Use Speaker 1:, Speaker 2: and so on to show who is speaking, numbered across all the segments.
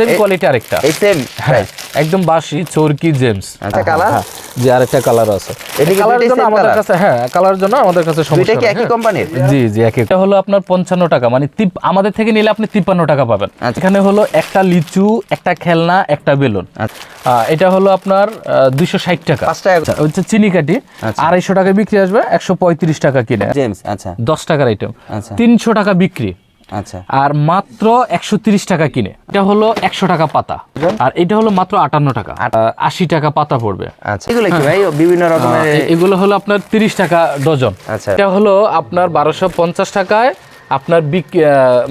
Speaker 1: Same quality আরেকটা
Speaker 2: এই same
Speaker 1: হ্যাঁ একদম বাসি চরকি জেমস
Speaker 2: আচ্ছা, colour?
Speaker 1: যে আরেকটা কালার আছে
Speaker 2: এটা
Speaker 1: জন্য আমাদের কাছে হ্যাঁ কালার জন্য আমাদের কাছে সমস্যা
Speaker 2: দুইটা কি একই। কোম্পানির
Speaker 1: জি জি এক এটা হলো আপনার পঞ্চান্ন টাকা মানে তিপ আমাদের থেকে নিলে আপনি তিপ্পান্ন টাকা পাবেন
Speaker 2: আচ্ছা।
Speaker 1: এখানে হলো একটা লিচু একটা খেলনা একটা বেলুন
Speaker 2: আচ্ছা।
Speaker 1: এটা হলো আপনার দুইশো ষাট টাকা
Speaker 2: পাঁচ টাকা।
Speaker 1: আচ্ছা, হচ্ছে চিনি কাটি
Speaker 2: আচ্ছা।
Speaker 1: আড়াইশো টাকা বিক্রি আসবে একশো পঁয়ত্রিশ টাকা কিনে
Speaker 2: জেমস আচ্ছা
Speaker 1: দশ টাকার আইটেম
Speaker 2: আচ্ছা।
Speaker 1: তিনশো টাকা বিক্রি
Speaker 2: আচ্ছা।
Speaker 1: আর মাত্র একশো তিরিশ টাকা কিনে। এটা হলো একশো টাকা পাতা। আর এটা হলো মাত্র আটান্ন টাকা। আশি টাকা পাতা পড়বে।
Speaker 2: আচ্ছা। এগুলো কি ভাই? বিভিন্ন রকমের
Speaker 1: এগুলো হলো আপনার তিরিশ টাকা ডজন।
Speaker 2: আচ্ছা।
Speaker 1: এটা হলো আপনার বারোশো পঞ্চাশ টাকায় আপনার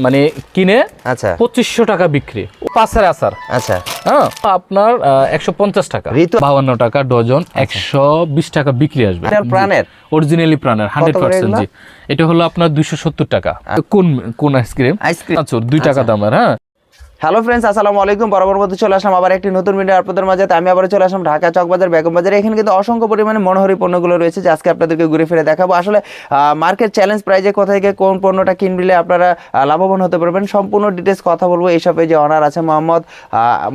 Speaker 1: মানে কিনে
Speaker 2: আচ্ছা।
Speaker 1: পঁচিশশো টাকা বিক্রি। পাশের আচার।
Speaker 2: আচ্ছা।
Speaker 1: হ্যাঁ আপনার একশো পঞ্চাশ টাকা।
Speaker 2: আচ্ছা।
Speaker 1: বাউান্ন টাকা ডজন একশো বিশ টাকা বিক্রি আসবে।
Speaker 2: প্রাণের?
Speaker 1: অরিজিনালি প্রাণের হান্ড্রেড পার্সেন্ট জি। এটা হলো আপনার দুইশো সত্তর টাকা। কোন কোন আইসক্রিম
Speaker 2: আইসক্রিম।
Speaker 1: আচ্ছা দুই টাকা দামের হ্যাঁ।
Speaker 2: হ্যালো ফ্রেন্ডস আসসালামু আলাইকুম। বরাবর মতো চলে আসলাম আবার একটি নতুন ভিডিও আপনাদের মাঝে। আমি আবার চলে আসলাম ঢাকা চকবাজার বেগম বাজারে। এখানে কিন্তু অসংখ্য পরিমাণে মনোহরি পণ্যগুলো রয়েছে যে আজকে আপনাদেরকে ঘুরে ফিরে দেখাবো। আসলে মার্কেট চ্যালেঞ্জ প্রাইজে কোথা থেকে কোন পণ্যটা কিনবিলে আপনারা লাভবান হতে পারবেন সম্পূর্ণ ডিটেলস কথা বলব। এইসবে যে অনার আছে মোহাম্মদ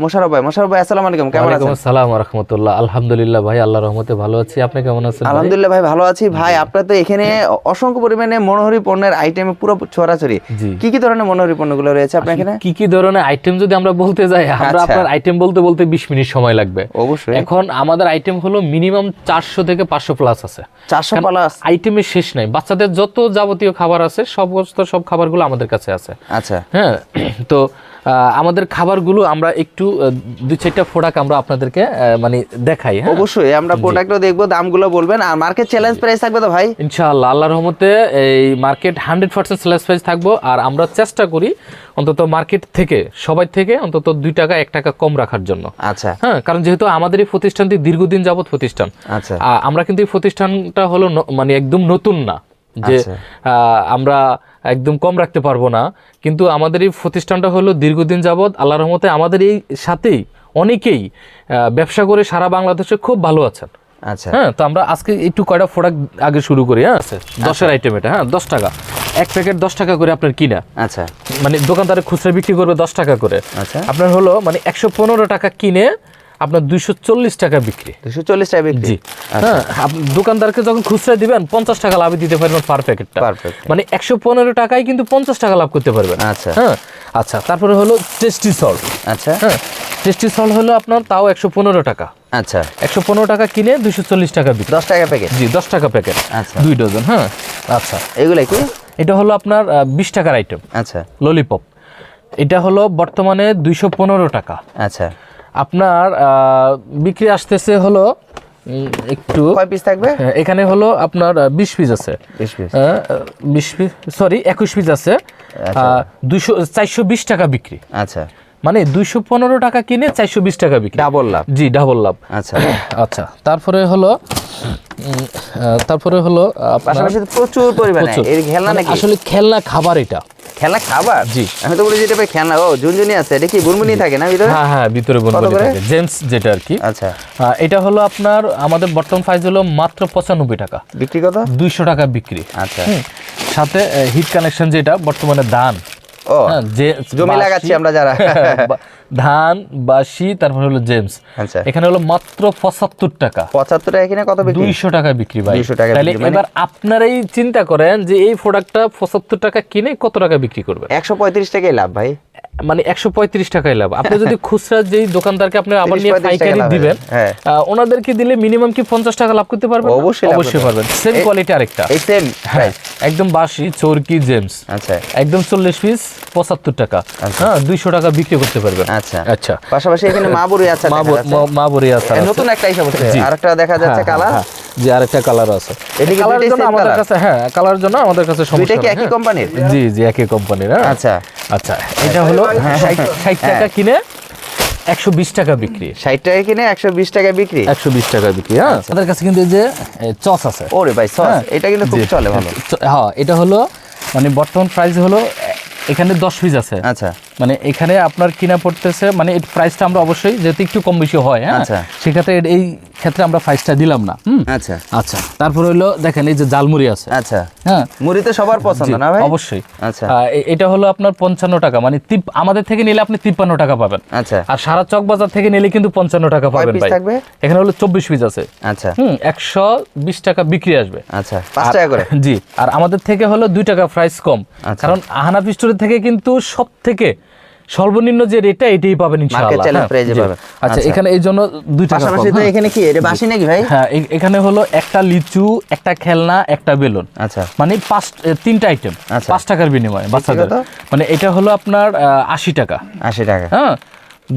Speaker 2: মোশারফ ভাই। মোশারফ ভাই আসসালামু আলাইকুম। কেমন আছেন?
Speaker 1: আসসালাম রহমতুল্লাহ। আলহামদুলিল্লাহ ভাই আল্লাহ রহমতে ভালো আছি। আপনি কেমন আছেন?
Speaker 2: আলহামদুলিল্লাহ ভাই ভালো আছি। ভাই আপনার তো এখানে অসংখ্য পরিমাণে মনোহরি পণ্যের আইটেমে পুরো ছড়াছড়ি। কি কি ধরনের মনোহরি পণ্যগুলো রয়েছে আপনার এখানে?
Speaker 1: কি কি ধরনের আইটেম যদি আমরা বলতে যাই আমরা
Speaker 2: আচ্ছা।
Speaker 1: আপনার আইটেম বলতে বলতে বিশ মিনিট সময় লাগবে।
Speaker 2: অবশ্যই।
Speaker 1: এখন আমাদের আইটেম হলো মিনিমাম চারশো থেকে পাঁচশো প্লাস আছে।
Speaker 2: চারশো প্লাস
Speaker 1: আইটেমের শেষ নাই। বাচ্চাদের যত যাবতীয় খাবার আছে সমস্ত সব খাবারগুলো আমাদের কাছে আছে।
Speaker 2: আচ্ছা।
Speaker 1: হ্যাঁ তো আমাদের খাবারগুলো আমরা একটু দুই চারটা প্রোডাক্ট আমরা আপনাদেরকে মানে দেখাই হ্যাঁ?
Speaker 2: অবশ্যই আমরা প্রোডাক্টও দেখব দামগুলো বলবেন আর মার্কেট চ্যালেঞ্জ প্রাইস থাকবে তো ভাই?
Speaker 1: ইনশাআল্লাহ আল্লাহ রহমতে এই market hundred percent sales price থাকব আর আমরা চেষ্টা করি অন্তত মার্কেট থেকে সবাই থেকে অন্তত দুই টাকা এক টাকা কম রাখার জন্য।
Speaker 2: আচ্ছা।
Speaker 1: হ্যাঁ কারণ যেহেতু আমাদের এই প্রতিষ্ঠানটি দীর্ঘদিন যাবৎ প্রতিষ্ঠান
Speaker 2: আচ্ছা।
Speaker 1: আমরা কিন্তু এই প্রতিষ্ঠানটা হলো মানে একদম নতুন না। যে
Speaker 2: আচ্ছা।
Speaker 1: আমরা একদম কম রাখতে পারব না। কিন্তু আমাদের এই প্রতিষ্ঠানটা হলো দীর্ঘদিন যাবৎ আল্লাহ রহমতে আমাদের এই সাথেই অনেকেই ব্যবসা করে সারা বাংলাদেশে খুব ভালো আছেন।
Speaker 2: আচ্ছা।
Speaker 1: হ্যাঁ তো আমরা আজকে একটু কয়টা প্রোডাক্ট আগে শুরু করি হ্যাঁ? আচ্ছা, দশের আইটেম এটা হ্যাঁ দশ টাকা। এক প্যাকেট দশ টাকা করে আপনার কিনা।
Speaker 2: আচ্ছা।
Speaker 1: মানে দোকানদারে খুচরা বিক্রি করবে দশ টাকা করে।
Speaker 2: আচ্ছা।
Speaker 1: আপনার হলো মানে একশো পনেরো টাকা কিনে আপনার দুইশো চল্লিশ টাকা বিক্রি।
Speaker 2: দুশো চল্লিশ টাকা বিক্রি?
Speaker 1: জি। হ্যাঁ দোকানদারকে যখন খুচরা দিবেন পঞ্চাশ টাকা লাভ দিতে পারবেন পার প্যাকেটটা. মানে একশো পনেরো টাকায় কিন্তু পঞ্চাশ টাকা লাভ করতে পারবেন।
Speaker 2: আচ্ছা।
Speaker 1: হ্যাঁ আচ্ছা তারপরে হলো টেস্টি সল্ট
Speaker 2: আচ্ছা।
Speaker 1: হ্যাঁ টেস্টি সল্ট হলো আপনার তাও একশো পনেরো টাকা।
Speaker 2: আচ্ছা।
Speaker 1: একশো পনেরো টাকা কিনে দুইশো চল্লিশ টাকা বিক্রি।
Speaker 2: দশ টাকা প্যাকেট
Speaker 1: জি দশ টাকা প্যাকেট
Speaker 2: আচ্ছা।
Speaker 1: দুই ডজন হ্যাঁ আচ্ছা।
Speaker 2: এগুলো কি?
Speaker 1: এটা হলো আপনার বিশ টাকার আইটেম
Speaker 2: আচ্ছা।
Speaker 1: ললিপপ এটা হলো বর্তমানে দুইশো পনেরো টাকা।
Speaker 2: আচ্ছা।
Speaker 1: আপনার বিক্রি আসতেছে হলো একটু
Speaker 2: কয় পিস থাকবে?
Speaker 1: হ্যাঁ, এখানে হলো আপনার বিশ পিস আছে।
Speaker 2: বিশ পিস
Speaker 1: সরি একুশ পিস আছে। দুইশো চারশো বিশ টাকা বিক্রি।
Speaker 2: আচ্ছা।
Speaker 1: মানে দুইশো পনেরো টাকা কিনে চারশো বিশ টাকা বিক্রি।
Speaker 2: ডাবল লাভ।
Speaker 1: জি ডাবল লাভ।
Speaker 2: আচ্ছা।
Speaker 1: আচ্ছা তারপরে হলো তারপরে হলো
Speaker 2: প্রচুর পরিমাণে। এর খেলনা
Speaker 1: মানে
Speaker 2: নাকি?
Speaker 1: আসলে খেলনা খাবার এটা।
Speaker 2: খেলনা খাবার?
Speaker 1: জি।
Speaker 2: আমি তো বলি যেটা ভাই খেলনা ও ঝুনঝুনি আছে এটা কি বুনবুনি থাকে না ভিতরে?
Speaker 1: হ্যাঁ হ্যাঁ ভিতরে বুনবুনি থাকে। জেমস যেটা আর কি।
Speaker 2: আচ্ছা।
Speaker 1: এটা হলো আপনার আমাদের বর্তমান প্রাইস হলো মাত্র পঁচানব্বই টাকা।
Speaker 2: বিক্রি কত?
Speaker 1: দুইশো টাকা বিক্রি।
Speaker 2: আচ্ছা।
Speaker 1: সাথে হিট কানেকশন যেটা বর্তমানে দান
Speaker 2: ও
Speaker 1: হ্যাঁ, যে
Speaker 2: জমি লাগাচ্ছি আমরা যারা।
Speaker 1: ধান বাসি তারপর হলো জেমস।
Speaker 2: আচ্ছা।
Speaker 1: এখানে হলো মাত্র পঁচাত্তর টাকা।
Speaker 2: পঁচাত্তর টাকা কিনে কত বিক্রি?
Speaker 1: দুইশো টাকা বিক্রি ভাই।
Speaker 2: 200 টাকা
Speaker 1: তাহলে
Speaker 2: মানে-
Speaker 1: এবার আপনারাই চিন্তা করেন যে এই প্রোডাক্টটা পঁচাত্তর টাকা কিনে কত টাকা বিক্রি করবে
Speaker 2: একশো পঁয়ত্রিশ টাকাই লাভ ভাই।
Speaker 1: মানে একশো পঁয়ত্রিশ টাকায় লাভ। আপনি যদি খুচরা যেই দোকানদারকে আপনি আবার নিয়ে পাইকারি দিবেন।
Speaker 2: হ্যাঁ।
Speaker 1: আহ, ওনাদেরকে দিলে মিনিমাম কি পঞ্চাশ টাকা লাভ করতে পারবেন?
Speaker 2: অবশ্যই
Speaker 1: অবশ্যই পারবেন। সেম কোয়ালিটি আরেকটা।
Speaker 2: সেম
Speaker 1: হ্যাঁ একদম বাসি চরকি জেমস।
Speaker 2: আচ্ছা।
Speaker 1: একদম চল্লিশ পিস পঁচাত্তর টাকা। হ্যাঁ দুইশো টাকা বিক্রি করতে পারবেন।
Speaker 2: আচ্ছা।
Speaker 1: আচ্ছা।
Speaker 2: পাশাপাশি এখানে মা বুড়ি আছে
Speaker 1: মা
Speaker 2: দেখা
Speaker 1: ব-
Speaker 2: যাচ্ছে।
Speaker 1: মা- মা বরি আছে।
Speaker 2: নতুন একটা হিসাব হচ্ছে। আরেকটা দেখা যাচ্ছে
Speaker 1: হ্যাঁ,
Speaker 2: কালার
Speaker 1: হ্যাঁ, জি আরেকটা কালার আছে।
Speaker 2: এটা কি
Speaker 1: কালারের
Speaker 2: দুইটাই
Speaker 1: জন্য আমাদের কাছে হ্যাঁ কালার জন্য আমাদের কাছে সমস্যা
Speaker 2: দুইটা কি একই
Speaker 1: হ্যাঁ।
Speaker 2: কোম্পানির
Speaker 1: জি জি একই কোম্পানির হ্যাঁ।
Speaker 2: আচ্ছা।
Speaker 1: আচ্ছা এটা হলো ষাট ষাট
Speaker 2: হ্যাঁ।
Speaker 1: টাকা কিনে একশো বিশ টাকা বিক্রি।
Speaker 2: ষাট টাকা কিনে একশো বিশ টাকা বিক্রি?
Speaker 1: একশো বিশ টাকা বিক্রি হ্যাঁ। আমাদের কাছে কিন্তু এই যে চস আছে।
Speaker 2: ওরে ভাই সস
Speaker 1: হ্যাঁ।
Speaker 2: এটা কিন্তু খুব চলে ভালো।
Speaker 1: হ্যাঁ এটা হলো মানে বর্তমান প্রাইস হলো এখানে দশ পিস আছে।
Speaker 2: আচ্ছা।
Speaker 1: মানে এখানে আপনার কিনা পড়তেছে মানে এই প্রাইসটা আমরা অবশ্যই যেহেতু একটু কম বেশি হয় হ্যাঁ?
Speaker 2: আচ্ছা।
Speaker 1: সেক্ষেত্রে এর- এই ক্ষেত্রে আমরা প্রাইসটা দিলাম না
Speaker 2: আচ্ছা।
Speaker 1: আচ্ছা তারপর হলো দেখেন এই যে জালমুড়ি আছে।
Speaker 2: আচ্ছা।
Speaker 1: হ্যাঁ?
Speaker 2: মুড়ি তো সবার পছন্দ না ভাই?
Speaker 1: অবশ্যই।
Speaker 2: আচ্ছা।
Speaker 1: এটা হলো আপনার পঞ্চান্ন টাকা মানে আমাদের থেকে নিলে আপনি তিপ্পান্ন টাকা পাবেন।
Speaker 2: আচ্ছা।
Speaker 1: আর সারা চক বাজার থেকে নিলে কিন্তু পঞ্চান্ন টাকা পাবেন ভাই। এখানে হলো চব্বিশ পিস আছে।
Speaker 2: আচ্ছা।
Speaker 1: হুম একশো বিশ টাকা বিক্রি আসবে।
Speaker 2: আচ্ছা পাঁচ টাকা করে?
Speaker 1: জি আর আমাদের থেকে হলো দুই টাকা প্রাইস কম।
Speaker 2: আচ্ছা।
Speaker 1: কারণ হানাফি স্টোরের থেকে কিন্তু সব থেকে সর্বনিম্ন যে রেটটা এটাই পাবেন ইনশাআল্লাহ হ্যাঁ। আচ্ছা
Speaker 2: আচ্ছা।
Speaker 1: এখানে এই জন্য দুই
Speaker 2: পাশাপাশি তো। এখানে কি এটা বাসি নাকি ভাই?
Speaker 1: হ্যাঁ এখানে হলো একটা লিচু একটা খেলনা একটা বেলুন।
Speaker 2: আচ্ছা।
Speaker 1: মানে পাঁচ তিনটা আইটেম
Speaker 2: আচ্ছা।
Speaker 1: পাঁচ টাকার বিনিময়ে বাচ্চাদের। মানে এটা হলো আপনার আশি টাকা।
Speaker 2: আশি টাকা।
Speaker 1: হ্যাঁ?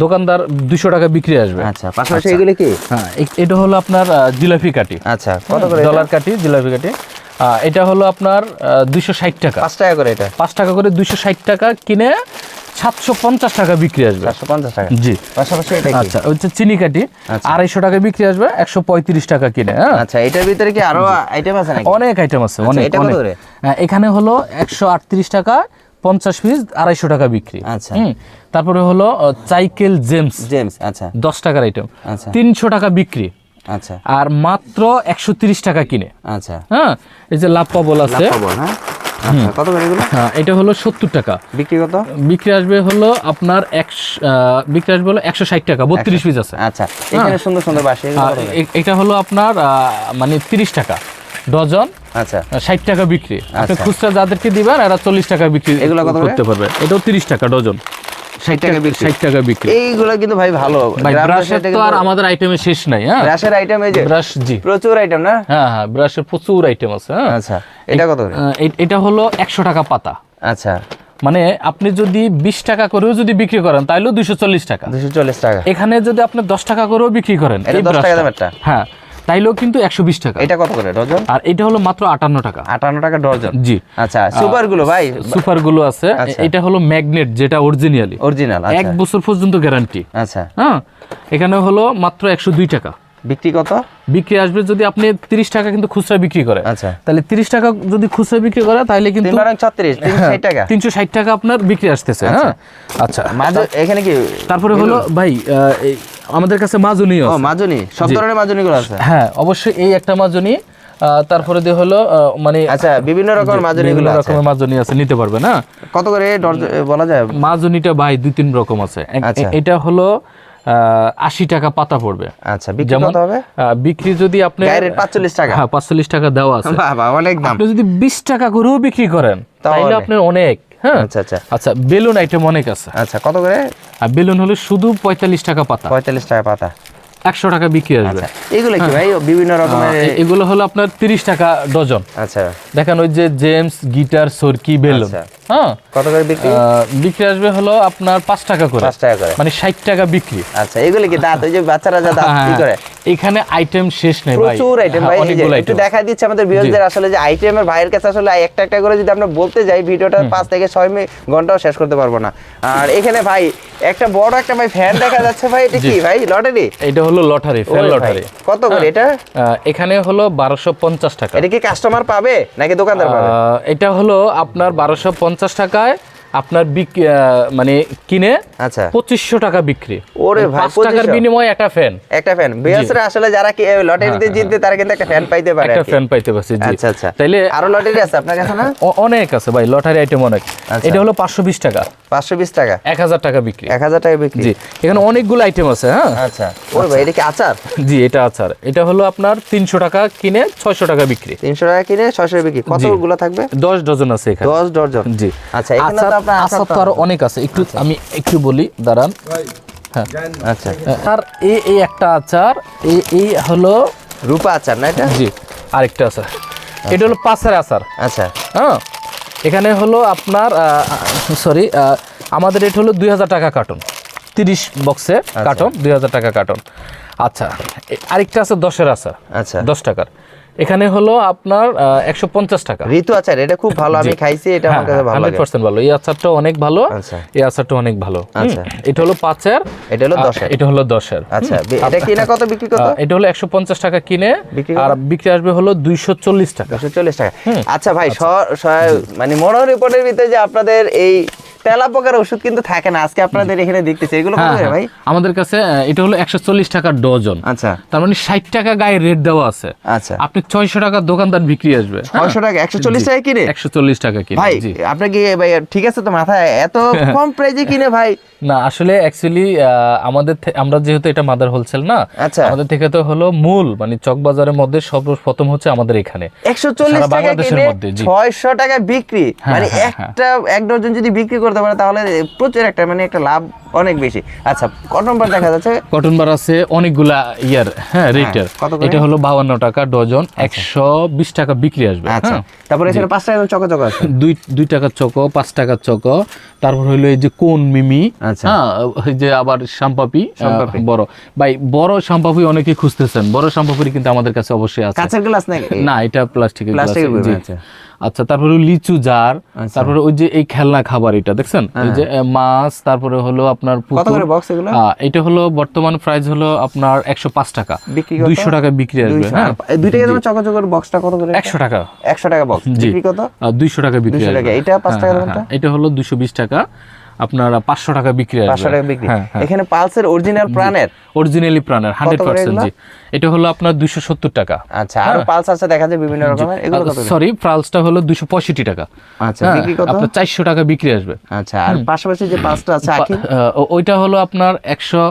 Speaker 1: দোকানদার দুশো টাকা বিক্রি আসবে।
Speaker 2: আচ্ছা পাশাপাশি এগুলো কি?
Speaker 1: হ্যাঁ এটা হলো আপনার জিলাপি কাটি।
Speaker 2: আচ্ছা কত করে
Speaker 1: ডলার কাটি জিলাপি কাটি। এটা হলো আপনার দুইশো ষাট টাকা।
Speaker 2: পাঁচ টাকা করে এটা?
Speaker 1: পাঁচ টাকা করে দুইশো ষাট টাকা কিনে সাতশো পঞ্চাশ টাকা বিক্রি আসবে।
Speaker 2: চারশো পঞ্চাশ টাকা।
Speaker 1: জি।
Speaker 2: পাশাপাশি এটা
Speaker 1: আচ্ছা হচ্ছে চিনি কাটি
Speaker 2: আচ্ছা।
Speaker 1: আড়াইশো টাকা বিক্রি আসবে একশো পঁয়ত্রিশ টাকা কিনে হ্যাঁ?
Speaker 2: আচ্ছা এটার ভিতরে কি আরও আইটেম আছে
Speaker 1: অনেক আইটেম আছে অনেক
Speaker 2: এটা কত
Speaker 1: অনেক।
Speaker 2: করে?
Speaker 1: হ্যাঁ, এখানে হলো একশো আটত্রিশ টাকা পঞ্চাশ পিস আড়াইশো টাকা বিক্রি।
Speaker 2: আচ্ছা।
Speaker 1: তারপরে হলো আহ, চাইকেল জেমস।
Speaker 2: জেমস আচ্ছা।
Speaker 1: দশ টাকার আইটেম
Speaker 2: আচ্ছা।
Speaker 1: তিনশো টাকা বিক্রি।
Speaker 2: আচ্ছা।
Speaker 1: আর মাত্র একশো তিরিশ টাকা কিনে।
Speaker 2: আচ্ছা।
Speaker 1: হ্যাঁ এই যে লাভ পাবল আছে।
Speaker 2: হ্যাঁ আচ্ছা কত করে এগুলো?
Speaker 1: হ্যাঁ এটা হলো সত্তর টাকা।
Speaker 2: বিক্রি কত?
Speaker 1: বিক্রি আসবে হলো আপনার একশো বিক্রি আসবে হলো একশো ষাট টাকা বত্রিশ পিস আছে।
Speaker 2: আচ্ছা এখানে সুন্দর সুন্দর বাসি
Speaker 1: এটা হলো আপনার মানে তিরিশ টাকা ডজন
Speaker 2: আচ্ছা।
Speaker 1: ষাট টাকা বিক্রি। আপনি
Speaker 2: আচ্ছা।
Speaker 1: খুচরা যাদেরকে দিবেন এরা চল্লিশ টাকা বিক্রি
Speaker 2: এগুলো
Speaker 1: করতে পারবে। এটাও তিরিশ টাকা ডজন।
Speaker 2: ষাট টাকা বিক্রি।
Speaker 1: ষাট টাকা বিক্রি।
Speaker 2: এইগুলো কিন্তু ভাই ভালো।
Speaker 1: ভাই ব্রাশের তো আর আমাদের আইটেমে শেষ নাই হ্যাঁ?
Speaker 2: ব্রাশের আইটেম এই যে
Speaker 1: ব্রাশ জি।
Speaker 2: প্রচুর আইটেম না?
Speaker 1: হ্যাঁ হ্যাঁ ব্রাশের প্রচুর আইটেম আছে হ্যাঁ?
Speaker 2: আচ্ছা এটা কত
Speaker 1: এটা হলো একশো টাকা পাতা।
Speaker 2: আচ্ছা।
Speaker 1: মানে আপনি যদি বিশ টাকা করেও যদি বিক্রি করেন তাহলেও দুইশো চল্লিশ টাকা।
Speaker 2: দুশো চল্লিশ টাকা।
Speaker 1: এখানে যদি আপনি দশ টাকা করেও বিক্রি করেন
Speaker 2: এটা
Speaker 1: এই
Speaker 2: 10 টাকা
Speaker 1: ব্রাশটা,
Speaker 2: দামেরটা?
Speaker 1: হ্যাঁ তাইলেও কিন্তু একশো বিশ টাকা।
Speaker 2: এটা কত করে ডজন?
Speaker 1: আর এটা হলো মাত্র আটান্ন টাকা।
Speaker 2: আটান্ন টাকা ডজন?
Speaker 1: জি।
Speaker 2: আচ্ছা সুপারগুলো ভাই?
Speaker 1: সুপারগুলো আছে।
Speaker 2: আচ্ছা।
Speaker 1: এটা হলো ম্যাগনেট যেটা অরিজিনালি
Speaker 2: অরিজিনাল
Speaker 1: এক
Speaker 2: আচ্ছা
Speaker 1: বছর পর্যন্ত গ্যারান্টি
Speaker 2: আচ্ছা।
Speaker 1: হ্যাঁ? এখানে হলো মাত্র একশো দুই টাকা।
Speaker 2: বিক্রি কত?
Speaker 1: বিক্রি আসবে যদি আপনি তিরিশ টাকা কিন্তু খুচরা বিক্রি করে।
Speaker 2: আচ্ছা।
Speaker 1: তাহলে তিরিশ টাকা যদি খুচরা বিক্রি করে তাহলে কিন্তু
Speaker 2: বারং ছত্রিশ তিনশো ষাট টাকা।
Speaker 1: তিনশো ষাট টাকা আপনার বিক্রি আসতেছে হ্যাঁ? আচ্ছা।
Speaker 2: মাঝে এখানে কি
Speaker 1: তারপরে হলো ভাই আমাদের কাছে মাজুনিও আছে।
Speaker 2: মাজনি? সব ধরনের মাজনি গুলো আছে?
Speaker 1: হ্যাঁ অবশ্যই এই একটা মাজুনি তারপরে দিয়ে হলো মানে
Speaker 2: আচ্ছা বিভিন্ন রকমের মাজনি বিভিন্নগুলো আছে।
Speaker 1: রকমের মাজুনি আছে নিতে পারবে না?
Speaker 2: কত করে বলা যায়?
Speaker 1: মাজুনিটা ভাই দুই তিন রকম আছে।
Speaker 2: আচ্ছা।
Speaker 1: এটা হলো আশি টাকা পাতা পড়বে।
Speaker 2: আচ্ছা বিক্রি
Speaker 1: যেমন যদি আপনি
Speaker 2: পাঁচচল্লিশ টাকা।
Speaker 1: হ্যাঁ পাঁচচল্লিশ টাকা দেওয়া আছে।
Speaker 2: অনেক
Speaker 1: আপনি যদি বিশ টাকা করেও বিক্রি করেন তাহলে। আপনার অনেক। হ্যাঁ?
Speaker 2: আচ্ছা আচ্ছা।
Speaker 1: আচ্ছা বেলুন আইটেম অনেক আছে।
Speaker 2: আচ্ছা কত করে?
Speaker 1: আর বেলুন হলো শুধু পঁয়তাল্লিশ টাকা পাতা।
Speaker 2: পঁয়তাল্লিশ টাকা পাতা।
Speaker 1: একশো টাকা বিক্রি আসবে
Speaker 2: আচ্ছা এগুলো কি ভাই? বিভিন্ন রকমের
Speaker 1: এগুলো হলো আপনার তিরিশ টাকা ডজন।
Speaker 2: আচ্ছা।
Speaker 1: দেখেন ওই যে জেমস গিটার সরকি বেলুন।
Speaker 2: আচ্ছা।
Speaker 1: হ্যাঁ।
Speaker 2: কত করে বিক্রি?
Speaker 1: বিক্রি আসবে হলো আপনার পাঁচ টাকা করে।
Speaker 2: পাঁচ টাকা করে।
Speaker 1: মানে ষাট টাকা বিক্রি।
Speaker 2: আচ্ছা এগুলো কি দাঁত? ওই যে বাচ্চারা যা দাঁত কি
Speaker 1: হ্যাঁ,
Speaker 2: করে?
Speaker 1: এখানে আইটেম শেষ নেই ভাই।
Speaker 2: প্রচুর আইটেম
Speaker 1: হ্যাঁ,
Speaker 2: ভাই একটু দেখা দিচ্ছে আমাদের ভিউয়ারদের আসলে যে আইটেমের ভাইয়ের কাছে আসলে একটা একটা করে যদি আমরা বলতে যাই ভিডিওটা পাঁচ থেকে ছয় ঘন্টাও শেষ করতে পারব না। আর এখানে ভাই একটা বড় একটা ভাই ফ্যান দেখা যাচ্ছে ভাই এটা কি ভাই? লটারি?
Speaker 1: এটা হলো লটারি ফেল লটারি।
Speaker 2: কত করে এটা?
Speaker 1: এখানে হলো বারোশো পঞ্চাশ টাকা।
Speaker 2: এটা কি কাস্টমার পাবে নাকি দোকানদার পাবে?
Speaker 1: আহ, এটা হলো আপনার বারোশো পঞ্চাশ টাকায় আপনার মানে কিনে
Speaker 2: আচ্ছা।
Speaker 1: পঁচিশশো টাকা বিক্রি।
Speaker 2: ওরে
Speaker 1: মানে
Speaker 2: ভাই,
Speaker 1: টাকার
Speaker 2: 2500
Speaker 1: বিনিময়ে একটা ফ্যান
Speaker 2: একটা ফ্যান বিয়াসরা আসলে যারা কি লটারিতে জিতবে তারা কিন্তু একটা ফ্যান পাইতে পারে
Speaker 1: একটা ফ্যান পাইতে পারছি জি।
Speaker 2: আচ্ছা আচ্ছা।
Speaker 1: তাইলে
Speaker 2: আরও লটারি আছে আপনার কাছে না?
Speaker 1: অনেক আছে ভাই লটারি আইটেম অনেক।
Speaker 2: আচ্ছা।
Speaker 1: এটা হলো পাঁচশো বিশ টাকা।
Speaker 2: পাঁচশো বিশ টাকা?
Speaker 1: এক হাজার টাকা বিক্রি।
Speaker 2: এক হাজার টাকা বিক্রি।
Speaker 1: জি এখানে অনেকগুলো আইটেম আছে হ্যাঁ?
Speaker 2: আচ্ছা। ওরে ভাই এটা কি আচার?
Speaker 1: জি এটা আচার। এটা হলো আপনার তিনশো টাকা কিনে ছয়শো টাকা বিক্রি।
Speaker 2: তিনশো টাকা কিনে ছয়শো বিক্রি। কতগুলো থাকবে?
Speaker 1: দশ ডজন আছে এখানে।
Speaker 2: দশ ডজন।
Speaker 1: জি।
Speaker 2: আচ্ছা এখানে আপনার
Speaker 1: আচার
Speaker 2: আচার
Speaker 1: তো আরও অনেক আছে। একটু আমি একটু বলি দাঁড়ান। হ্যাঁ
Speaker 2: আচ্ছা।
Speaker 1: আর এই এই একটা আচার এই এই হলো
Speaker 2: রূপা আচার না এটা?
Speaker 1: জি আরেকটা আচার। এটা হলো পাঁচের আচার।
Speaker 2: আচ্ছা।
Speaker 1: হ্যাঁ এখানে হলো আপনার সরি আমাদের এটা হলো দুই হাজার টাকা কার্টন। তিরিশ বক্সে কার্টন দুই হাজার টাকা কার্টন। আচ্ছা আরেকটা আছে দশের আচার।
Speaker 2: আচ্ছা।
Speaker 1: দশ টাকার। এখানে হলো আপনার একশো পঞ্চাশ টাকা।
Speaker 2: ঋতু আচার এটা খুব ভালো আমি খাইছি এটা আমার কাছে ভালো
Speaker 1: হান্ড্রেড
Speaker 2: লাগে
Speaker 1: পার্সেন্ট ভালো। এই আচারটা অনেক ভালো।
Speaker 2: আচ্ছা।
Speaker 1: এই আচারটা অনেক ভালো।
Speaker 2: আচ্ছা।
Speaker 1: এটা হলো পাঁচের।
Speaker 2: এটা হলো দশের।
Speaker 1: এটা হলো দশের।
Speaker 2: আচ্ছা এটা কিনা কত বিক্রি কত?
Speaker 1: এটা হলো একশো পঞ্চাশ টাকা কিনে। আর বিক্রি আসবে হলো দুইশো চল্লিশ টাকা।
Speaker 2: দুশো চল্লিশ টাকা। আচ্ছা ভাই স- মানে মনোহর রিপোর্টের ভিতরে যে আপনাদের এই তেলা পোকার ওষুধ কিন্তু থাকে না। আজকে আপনাদের এখানে দেখতেছি। এগুলো
Speaker 1: হ্যাঁ, হ্যাঁ।
Speaker 2: ভাই?
Speaker 1: আমাদের কাছে এটা হলো একশো চল্লিশ টাকা ডজন।
Speaker 2: আচ্ছা।
Speaker 1: তার মানে ষাট টাকা গায়ে রেট দেওয়া আছে।
Speaker 2: আচ্ছা।
Speaker 1: আপনি ছয়শো টাকার দোকানদার বিক্রি আসবে।
Speaker 2: ছয়শো টাকা একশো চল্লিশ টাকা কিনে?
Speaker 1: একশো চল্লিশ টাকা কিনে
Speaker 2: ভাই আপনার কি ভাই ঠিক আছে তো মাথায়? এত কম প্রাইজে কিনে ভাই।
Speaker 1: না আসলে অ্যাকচুয়ালি আমাদের আমরা যেহেতু এটা মাদার হোলসেল না
Speaker 2: আচ্ছা।
Speaker 1: আমাদের থেকে তো হলো মূল মানে চক বাজারের মধ্যে সর্বপ্রথম হচ্ছে আমাদের এখানে।
Speaker 2: একশো চল্লিশ টাকা
Speaker 1: বাংলাদেশের
Speaker 2: কিনে
Speaker 1: মধ্যে,
Speaker 2: ছয়শো টাকা বিক্রি।
Speaker 1: হ্যাঁ,
Speaker 2: মানে
Speaker 1: হ্যাঁ, হ্যাঁ।
Speaker 2: একটা এক ডজন যদি বিক্রি করতে পারে তাহলে প্রচুর একটা মানে একটা লাভ অনেক বেশি। আচ্ছা কত নম্বর দেখা যাচ্ছে?
Speaker 1: কটন বার আছে অনেকগুলা ইয়ার হ্যাঁ রেটের এটা হলো বাউান্ন টাকা ডজন একশো বিশ টাকা বিক্রি আসবে
Speaker 2: আচ্ছা।
Speaker 1: হ্যাঁ।
Speaker 2: তারপরে এখানে পাঁচ টাকা চক চক আছে।
Speaker 1: দুই দুই টাকার চকো পাঁচ টাকার চকো। তারপর হলো এই যে কোন মিমি
Speaker 2: আচ্ছা।
Speaker 1: হ্যাঁ যে আবার শ্যাম্পাপি বড়। ভাই বড় শ্যাম্পাপি অনেকে খুঁজতেছেন। বড় শ্যাম্পাপি কিন্তু আমাদের কাছে অবশ্যই আছে।
Speaker 2: কাঁচের গ্লাস
Speaker 1: না এটা প্লাস্টিকের গ্লাস,
Speaker 2: আচ্ছা।
Speaker 1: আচ্ছা তারপরে লিচু জার
Speaker 2: আচ্ছা।
Speaker 1: তারপরে ওই যে এই খেলনা খাবার এটা দেখছেন? এই যে মাছ তারপরে হলো আপনার পুতুল। এটা হলো বর্তমান প্রাইস হলো আপনার একশো পাঁচ টাকা।
Speaker 2: বিক্রি কত?
Speaker 1: দুইশো টাকা বিক্রি আসবে হ্যাঁ।
Speaker 2: আর দুই টাকা দামের চক বক্সটা কত করে
Speaker 1: একশো টাকা।
Speaker 2: একশো টাকা বক্স বিক্রি কত?
Speaker 1: দুইশো টাকা বিক্রি আসবে।
Speaker 2: এটা পাঁচ
Speaker 1: হ্যাঁ,
Speaker 2: টাকা
Speaker 1: হ্যাঁ? হ্যাঁ। এটা হলো দুশো বিশ টাকা। আপনার পাঁচশো টাকা বিক্রি
Speaker 2: পাঁচশো টাকা বিক্রি।
Speaker 1: হ্যাঁ হ্যাঁ।
Speaker 2: এখানে পালসের অরিজিনাল প্রাণের?
Speaker 1: অরিজিনালি প্রাণের হান্ড্রেড পার্সেন্ট জি। এটা হলো আপনার দুইশো সত্তর টাকা।
Speaker 2: আচ্ছা আর পালস আছে দেখা যায় বিভিন্ন রকমের। এগুলো?
Speaker 1: সরি পালসটা হলো দুশো পঁয়ষট্টি টাকা।
Speaker 2: আচ্ছা
Speaker 1: হ্যাঁ, আপনার চারশো টাকা বিক্রি আসবে।
Speaker 2: আচ্ছা আর পাশাপাশি যে পালসটা আছে
Speaker 1: ওইটা হলো আপনার একশো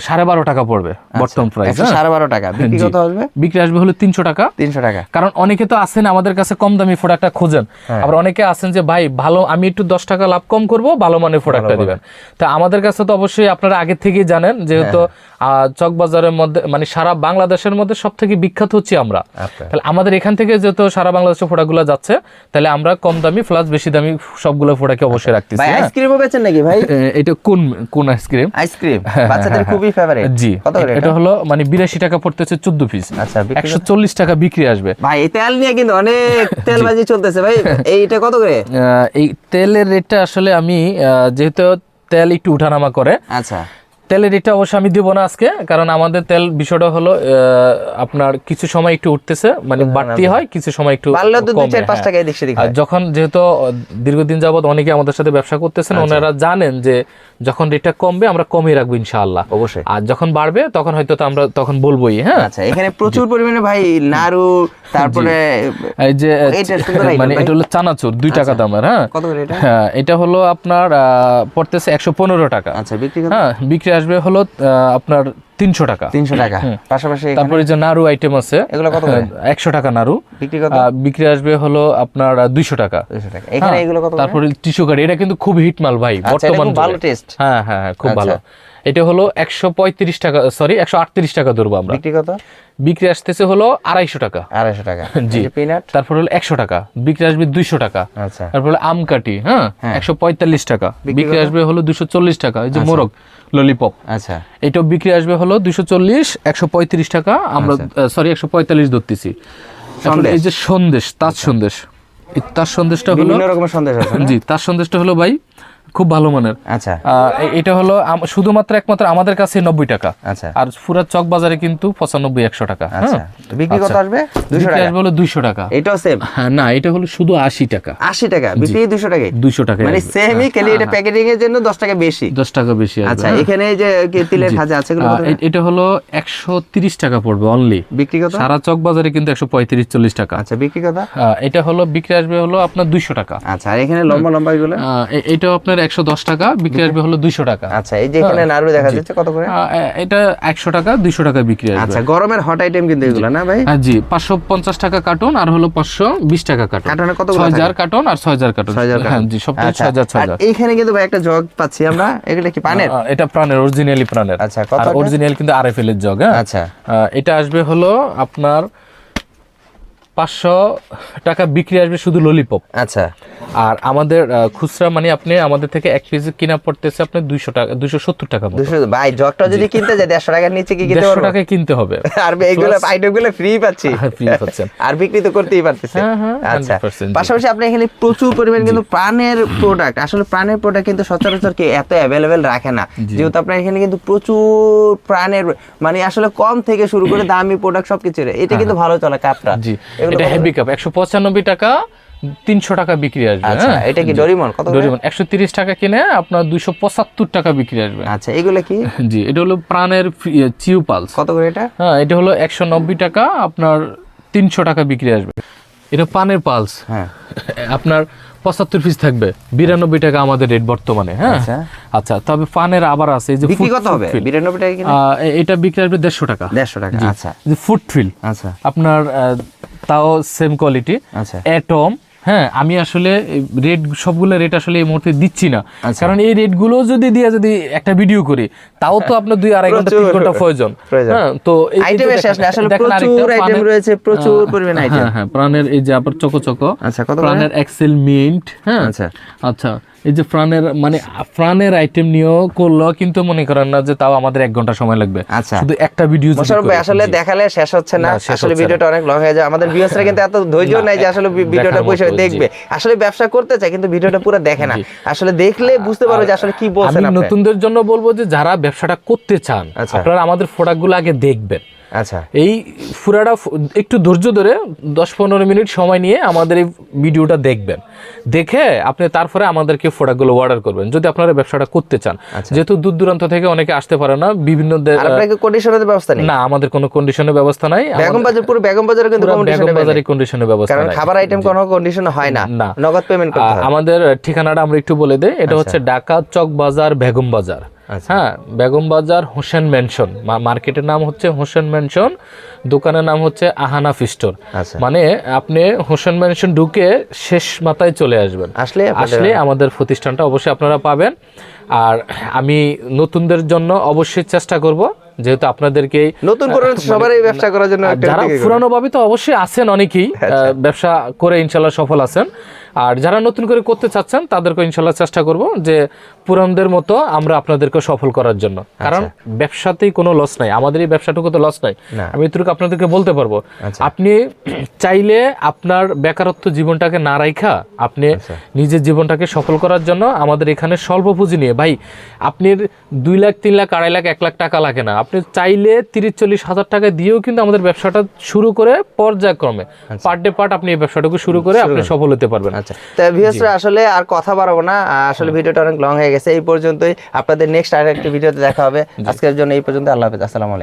Speaker 1: সাড়ে বারো টাকা পড়বে বর্তমান প্রাইস
Speaker 2: সাড়ে বারো টাকা। বিক্রি কত আসবে?
Speaker 1: বিক্রি আসবে হলো তিনশো টাকা।
Speaker 2: তিনশো টাকা।
Speaker 1: কারণ অনেকে তো আছেন আমাদের কাছে কম দামি প্রোডাক্টটা খোঁজেন।
Speaker 2: হ্যাঁ।
Speaker 1: আবার অনেকে আছেন যে ভাই ভালো আমি একটু দশ টাকা লাভ কম করব ভালো মানের প্রোডাক্টটা দিবেন। তা আমাদের কাছে তো অবশ্যই আপনারা আগে থেকেই জানেন যেহেতু
Speaker 2: হ্যাঁ।
Speaker 1: আহ, চক বাজারের মধ্যে মানে সারা বাংলাদেশের মধ্যে সব থেকে বিখ্যাত হচ্ছি আমরা।
Speaker 2: আচ্ছা।
Speaker 1: তাহলে আমাদের এখান থেকে যেহেতু সারা বাংলাদেশের প্রোডাক্টগুলো যাচ্ছে তাহলে আমরা কম দামি প্লাস বেশি দামি সবগুলো প্রোডাক্টকে অবশ্যই রাখতেছি হ্যাঁ।
Speaker 2: আইসক্রিমও বেচেন নাকি ভাই?
Speaker 1: এটা কোন কোন আইসক্রিম
Speaker 2: আইসক্রিম বাচ্চাদের খুবই ফেভারিট
Speaker 1: জি এটা? হলো মানে বিরাশি টাকা পড়তেছে চোদ্দ পিস
Speaker 2: আচ্ছা বিক্রি
Speaker 1: একশো চল্লিশ টাকা বিক্রি আসবে।
Speaker 2: ভাই এই তেল নিয়ে কিন্তু অনেক তেলবাজি চলতেছে ভাই। এইটা কত করে?
Speaker 1: এই তেলের রেটটা আসলে আমি যেহেতু তেল একটু উঠানামা করে
Speaker 2: আচ্ছা।
Speaker 1: তেলের রেটটা অবশ্য আমি দিব না আজকে কারণ আমাদের তেল বিষয়টা হলো আপনার কিছু সময় একটু উঠতেছে মানে বাড়তি হয় কিছু সময় একটু হ্যাঁ। যখন যেহেতু দীর্ঘদিন যাবত অনেকে আমাদের সাথে ব্যবসা করতেছেন
Speaker 2: আচ্ছা।
Speaker 1: ওনারা জানেন যে যখন রেটটা কমবে আমরা কমিয়ে রাখব ইনশাআল্লাহ।
Speaker 2: অবশ্যই।
Speaker 1: আর যখন বাড়বে তখন হয়তো তো আমরা তখন বলবোই হ্যাঁ।
Speaker 2: আচ্ছা এখানে প্রচুর পরিমাণে ভাই নাড়ু তারপরে
Speaker 1: এই যে মানে এটা হলো চানাচুর দুই টাকা দামের হ্যাঁ।
Speaker 2: কত করে এটা?
Speaker 1: হ্যাঁ এটা হলো আপনার আহ, পড়তেছে একশো পনেরো টাকা।
Speaker 2: আচ্ছা বিক্রি
Speaker 1: হ্যাঁ বিক্রি আসবে হলো আপনার তিনশো টাকা।
Speaker 2: তিনশো টাকা। পাশাপাশি
Speaker 1: তারপরে যে নাড়ু আইটেম আছে
Speaker 2: এগুলো কত
Speaker 1: একশো টাকা নাড়ু।
Speaker 2: বিক্রি
Speaker 1: বিক্রি আসবে হলো আপনার দুইশো টাকা।
Speaker 2: টাকা। এখানে
Speaker 1: হ্যাঁ,
Speaker 2: এগুলো কত
Speaker 1: তারপরে টিসু কার্ড এটা কিন্তু খুব হিট মাল ভাই
Speaker 2: আচ্ছা,
Speaker 1: বর্তমান
Speaker 2: ভালো টেস্ট
Speaker 1: হ্যাঁ হ্যাঁ হ্যাঁ, খুব
Speaker 2: আচ্ছা।
Speaker 1: ভালো। এটা হলো একশো পঁয়ত্রিশ টাকা সরি একশো আটত্রিশ টাকা ধরবো আমরা।
Speaker 2: বিক্রি কত?
Speaker 1: বিক্রি আসতেছে হলো আড়াইশো টাকা।
Speaker 2: আড়াইশো টাকা।
Speaker 1: জি।
Speaker 2: পিনাট
Speaker 1: তারপর হলো একশো টাকা বিক্রি আসবে দুইশো টাকা।
Speaker 2: আচ্ছা।
Speaker 1: তারপর হলো আম কাটি হ্যাঁ?
Speaker 2: হ্যাঁ।
Speaker 1: একশো পঁয়তাল্লিশ টাকা। বিক্রি আসবে হলো দুশো চল্লিশ টাকা এই যে মোরগ ললিপপ
Speaker 2: আচ্ছা।
Speaker 1: এটাও বিক্রি আসবে হলো দুশো চল্লিশ একশো পঁয়ত্রিশ টাকা। আমরা সরি একশো পঁয়তাল্লিশ ধরতেছি। তারপরে এই যে সন্দেশ তার সন্দেশ। তার সন্দেশটা হলো
Speaker 2: রকমের সন্দেশ
Speaker 1: জি তার সন্দেশটা হলো ভাই খুব ভালো মানের।
Speaker 2: আচ্ছা।
Speaker 1: এটা হলো শুধুমাত্র একমাত্র আমাদের কাছে নব্বই টাকা।
Speaker 2: আচ্ছা।
Speaker 1: আর পুরা চক বাজারে কিন্তু পঁচানব্বই একশো টাকা
Speaker 2: আচ্ছা।
Speaker 1: হ্যাঁ
Speaker 2: বিক্রি কত
Speaker 1: আচ্ছা।
Speaker 2: আসবে? দুশো টাকা।
Speaker 1: আসবে হলো দুইশো টাকা।
Speaker 2: এটাও সেম
Speaker 1: হ্যাঁ না এটা হলো শুধু আশি টাকা।
Speaker 2: আশি টাকা? বিক্রি দুশো টাকায়
Speaker 1: দুইশো টাকা
Speaker 2: মানে সেমই খালি এটা প্যাকেটিং এর জন্য দশ টাকা বেশি।
Speaker 1: দশ টাকা বেশি
Speaker 2: আচ্ছা
Speaker 1: হ্যাঁ।
Speaker 2: এখানে এই যে তিলের খাজা আছে
Speaker 1: এটা হলো একশো তিরিশ টাকা পড়বে অনলি
Speaker 2: বিক্রি কত?
Speaker 1: সারা চক বাজারে কিন্তু একশো পঁয়ত্রিশ চল্লিশ টাকা।
Speaker 2: আচ্ছা বিক্রি কত?
Speaker 1: এটা হলো বিক্রি আসবে হলো আপনার দুইশো টাকা।
Speaker 2: আচ্ছা আর এখানে লম্বা লম্বা এগুলো?
Speaker 1: আহ, এ- এটাও আপনার একশো দশ টাকা বিক্রি আসবে হলো দুইশো টাকা।
Speaker 2: আচ্ছা এই যে এখানে নাড়ু দেখা যাচ্ছে কত করে?
Speaker 1: এটা একশো টাকা দুইশো টাকা বিক্রি আসবে।
Speaker 2: আচ্ছা গরমের হট আইটেম কিন্তু এগুলো না ভাই?
Speaker 1: হ্যাঁ, জি পাঁচশো পঞ্চাশ টাকা কার্টন আর হলো পাঁচশো বিশ টাকা কার্টন
Speaker 2: কার্টনে কতগুলো
Speaker 1: ছয়? হাজার কার্টন আর ছয় হাজার কার্টন হ্যাঁ জি সব
Speaker 2: আচ্ছা,
Speaker 1: ছয় হাজার ছয় হাজার।
Speaker 2: এইখানে কিন্তু ভাই একটা জগ পাচ্ছি আমরা। এগুলো কি পানের?
Speaker 1: এটা প্রাণের অরিজিনালি প্রাণের।
Speaker 2: আচ্ছা, কত
Speaker 1: আর অরিজিনাল কিন্তু আর এফ এল এর জগ হ্যাঁ?
Speaker 2: আচ্ছা।
Speaker 1: এটা আসবে হলো আপনার পাঁচশো টাকা বিক্রি আসবে শুধু ললিপপ
Speaker 2: আচ্ছা।
Speaker 1: আর আমাদের খুচরা মানে আপনি আমাদের থেকে এক পিস কিনা পড়তেছে আপনার দুইশো টাকা দুইশো সত্তর টাকা
Speaker 2: ভাই জগটা যদি কিনতে যায় দেড়শো টাকার নিচে কি কিনতে
Speaker 1: দেড়শো টাকায় কিনতে হবে।
Speaker 2: আর এইগুলো আইটেমগুলো ফ্রি পাচ্ছি।
Speaker 1: ফ্রি পাচ্ছেন।
Speaker 2: আর বিক্রি তো করতেই পারতেছে।
Speaker 1: হ্যাঁ, হ্যাঁ,
Speaker 2: আচ্ছা। পাশাপাশি আপনি এখানে প্রচুর পরিমাণ কিন্তু প্রাণের প্রোডাক্ট আসলে প্রাণের প্রোডাক্ট কিন্তু সচরাচর কি এত অ্যাভেলেবেল রাখে না। যেহেতু আপনার এখানে কিন্তু প্রচুর প্রাণের মানে আসলে কম থেকে শুরু করে দামি প্রোডাক্ট সবকিছু এটা কিন্তু ভালো চলে কাপটা
Speaker 1: জি। এটা হেভি কাপ একশো পঁচানব্বই টাকা তিনশো টাকা বিক্রি আসবে
Speaker 2: আচ্ছা
Speaker 1: হ্যাঁ?
Speaker 2: এটা কি ডরিমন? কত?
Speaker 1: ডোরিমন একশো তিরিশ টাকা কিনে আপনার দুইশো পঁচাত্তর টাকা বিক্রি আসবে।
Speaker 2: আচ্ছা এগুলো কি?
Speaker 1: জি এটা হলো প্রাণের চিউ পালস।
Speaker 2: কত করে এটা?
Speaker 1: হ্যাঁ এটা হলো একশো নব্বই টাকা আপনার তিনশো টাকা বিক্রি আসবে। এটা পানের পালস।
Speaker 2: হ্যাঁ।
Speaker 1: আপনার পঁচাত্তর পিস থাকবে বিরানব্বই টাকা আমাদের রেট বর্তমানে হ্যাঁ?
Speaker 2: আচ্ছা।
Speaker 1: আচ্ছা তবে পানের আবার আছে যে
Speaker 2: বিক্রি কত হবে? বিরানব্বই টাকা
Speaker 1: এটা বিক্রি আসবে দেড়শো টাকা।
Speaker 2: দেড়শো টাকা আচ্ছা।
Speaker 1: যে ফুড ফিল
Speaker 2: আচ্ছা।
Speaker 1: আপনার তাও সেম কোয়ালিটি
Speaker 2: আচ্ছা।
Speaker 1: অ্যাটম হ্যাঁ আমি আসলে রেট সবগুলো রেট আসলে এই মুহূর্তে দিচ্ছি না।
Speaker 2: আচ্ছা।
Speaker 1: কারণ এই রেটগুলো যদি দিয়ে যদি একটা ভিডিও করি তাও তো আপনার দুই আড়াই ঘণ্টা তিন ঘণ্টা প্রয়োজন। হ্যাঁ তো
Speaker 2: শেষ আসলে প্রচুর আইটেম রয়েছে প্রচুর পরিমাণ আইটেম
Speaker 1: হ্যাঁ হ্যাঁ প্রাণের এই যে আবার চকো চকো
Speaker 2: আচ্ছা কত
Speaker 1: প্রাণের এক্সেল মিন্ট হ্যাঁ।
Speaker 2: আচ্ছা।
Speaker 1: আচ্ছা। এই যে প্রাণের মানে প্রাণের আইটেম নিয়েও করলেও কিন্তু মনে করেন না যে তাও আমাদের এক ঘণ্টা সময় লাগবে।
Speaker 2: আচ্ছা।
Speaker 1: শুধু একটা ভিডিও
Speaker 2: মোশারফ ভাই আসলে দেখালে শেষ হচ্ছে না। আসলে ভিডিওটা অনেক লং হয়ে যায় আমাদের ভিউয়ার্সরা কিন্তু এত ধৈর্য নাই যে আসলে ভিডিওটা বসে দেখবে। আসলে ব্যবসা করতে চায় কিন্তু ভিডিওটা পুরো দেখে না। আসলে দেখলে বুঝতে পারবে যে আসলে কি বলছেন আপনি।
Speaker 1: নতুনদের জন্য বলব যে যারা ব্যবসাটা করতে চান
Speaker 2: আচ্ছা।
Speaker 1: আপনারা আমাদের প্রোডাক্টগুলো আগে দেখবেন।
Speaker 2: আচ্ছা।
Speaker 1: এই পুরাটা ফ- একটু ধৈর্য ধরে দশ পনেরো মিনিট সময় নিয়ে আমাদের এই ভিডিওটা দেখবেন। দেখে আপনি তারপরে আমাদেরকে প্রোডাক্টগুলো অর্ডার করবেন। যদি আপনারা ব্যবসাটা করতে চান
Speaker 2: আচ্ছা।
Speaker 1: যেহেতু দূর দূরান্ত থেকে অনেকে আসতে পারে না বিভিন্ন
Speaker 2: কন্ডিশনের ব্যবস্থা নেই?
Speaker 1: না আমাদের কোনো কন্ডিশনের ব্যবস্থা নাই।
Speaker 2: বেগম বাজার পুরো বেগম বাজারে কিন্তু
Speaker 1: বেগম বাজারে কন্ডিশনের ব্যবস্থা
Speaker 2: কারণ খাবার আইটেম কোনো কন্ডিশন হয় না।
Speaker 1: না।
Speaker 2: নগদ পেমেন্ট করতে হয়।
Speaker 1: আমাদের ঠিকানাটা আমরা একটু বলে দেই। এটা হচ্ছে ঢাকা চক বাজার বেগম বাজার।
Speaker 2: আচ্ছা।
Speaker 1: হ্যাঁ বেগম বাজার হোসেন মেনশন মার্কেটের নাম হচ্ছে হোসেন মেনশন দোকানের নাম হচ্ছে আহানা ফিস্টোর।
Speaker 2: আচ্ছা।
Speaker 1: মানে আপনি হোসেন মেনশন ঢুকে শেষ মাথায় চলে আসবেন।
Speaker 2: আসলে
Speaker 1: আসলে আমাদের প্রতিষ্ঠানটা অবশ্যই আপনারা পাবেন। আর আমি নতুনদের জন্য অবশ্যই চেষ্টা করব যেহেতু আপনাদেরকে
Speaker 2: নতুন করে সবারই ব্যবসা করার জন্য
Speaker 1: যারা পুরানো ভাবে তো অবশ্যই আছেন অনেকেই ব্যবসা করে ইনশাল্লাহ সফল আছেন। আর যারা নতুন করে করতে চাচ্ছেন তাদেরকে ইনশাল্লাহ চেষ্টা করব যে পুরানদের মতো আমরা আপনাদেরকে সফল করার জন্য। কারণ ব্যবসাতেই কোনো লস নাই। আমাদের এই ব্যবসাটুকু তো লস নাই আমি এটুকু আপনাদেরকে বলতে পারব।
Speaker 2: আচ্ছা।
Speaker 1: আপনি চাইলে আপনার বেকারত্ব জীবনটাকে না রাইখা আপনি
Speaker 2: আচ্ছা।
Speaker 1: নিজের জীবনটাকে সফল করার জন্য আমাদের এখানে স্বল্প পুঁজি নিয়ে। ভাই আপনি দুই লাখ তিন লাখ আড়াই লাখ এক লাখ টাকা লাগে না। আপনি চাইলে তিরিশ চল্লিশ হাজার টাকা দিয়েও কিন্তু আমাদের ব্যবসাটা শুরু করে পর্যায়ক্রমে পার্ট ডে পার্ট আপনি এই ব্যবসাটাকে শুরু করে আপনি সফল হতে পারবেন।
Speaker 2: আচ্ছা। তা আসলে আর কথা বাড়াবো না। আসলে ভিডিওটা অনেক লং হয়ে গেছে। এই পর্যন্তই। আপনাদের নেক্সট আর একটা ভিডিওতে দেখা হবে। আজকের জন্য এই পর্যন্ত। আল্লাহ হাফেজ। আসসালামু আলাইকুম।